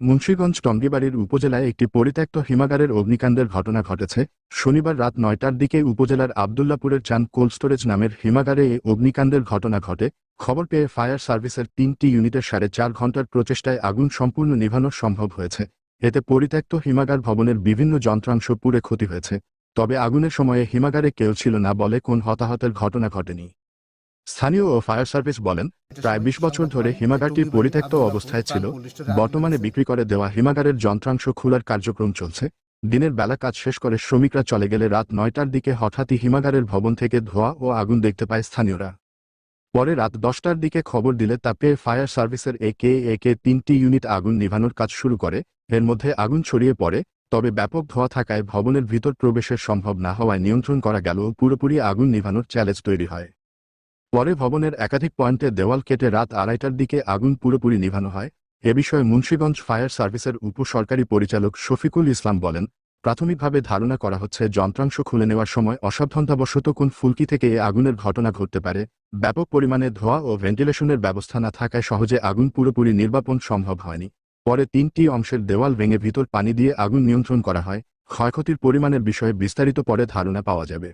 মুন্সীগঞ্জ টঙ্গিবাড়ির উপজেলায় একটি পরিত্যক্ত হিমাগারের অগ্নিকাণ্ডের ঘটনা ঘটেছে। শনিবার রাত নয়টার দিকে উপজেলার আবদুল্লাপুরের চান কোল্ড স্টোরেজ নামের হিমাগারে এই অগ্নিকাণ্ডের ঘটনা ঘটে। খবর পেয়ে ফায়ার সার্ভিসের তিনটি ইউনিটের সাড়ে চার ঘণ্টার প্রচেষ্টায় আগুন সম্পূর্ণ নিভানো সম্ভব হয়েছে। এতে পরিত্যক্ত হিমাগার ভবনের বিভিন্ন যন্ত্রাংশ পুড়ে ক্ষতি হয়েছে। তবে আগুনের সময়ে হিমাগারে কেউ ছিল না বলে কোন হতাহতের ঘটনা ঘটেনি। স্থানীয় ও ফায়ার সার্ভিস বলেন প্রায় বিশ বছর ধরে হিমাগারটি পরিত্যক্ত অবস্থায় ছিল। বর্তমানে বিক্রি করে দেওয়া হিমাগারের যন্ত্রাংশ খোলার কার্যক্রম চলছে। দিনের বেলা কাজ শেষ করে শ্রমিকরা চলে গেলে রাত নয়টার দিকে হঠাৎই হিমাগারের ভবন থেকে ধোঁয়া ও আগুন দেখতে পায় স্থানীয়রা। পরে রাত দশটার দিকে খবর দিলে তা পেয়ে ফায়ার সার্ভিসের একে একে তিনটি ইউনিট আগুন নিভানোর কাজ শুরু করে। এর মধ্যে আগুন ছড়িয়ে পড়ে তবে ব্যাপক ধোঁয়া থাকায় ভবনের ভিতর প্রবেশের সম্ভব না হওয়ায় নিয়ন্ত্রণ করা গেলেও পুরোপুরি আগুন নিভানোর চ্যালেঞ্জ তৈরি হয়। পরে ভবনের একাধিক পয়েন্টে দেওয়াল কেটে রাত আড়াইটার দিকে আগুন পুরোপুরি নিভানো হয়। এ বিষয়ে মুন্সীগঞ্জ ফায়ার সার্ভিসের উপসরকারি পরিচালক শফিকুল ইসলাম বলেন, প্রাথমিকভাবে ধারণা করা হচ্ছে যন্ত্রাংশ খুলে নেওয়ার সময় অসাবধানতাবশত কোন ফুলকি থেকে এ আগুনের ঘটনা ঘটতে পারে। ব্যাপক পরিমাণে ধোঁয়া ও ভেন্টিলেশনের ব্যবস্থা না থাকায় সহজে আগুন পুরোপুরি নির্বাপন সম্ভব হয়নি। পরে তিনটি অংশের দেওয়াল ভেঙে ভিতর পানি দিয়ে আগুন নিয়ন্ত্রণ করা হয়। ক্ষয়ক্ষতির পরিমাণের বিষয়ে বিস্তারিত পরে ধারণা পাওয়া যাবে।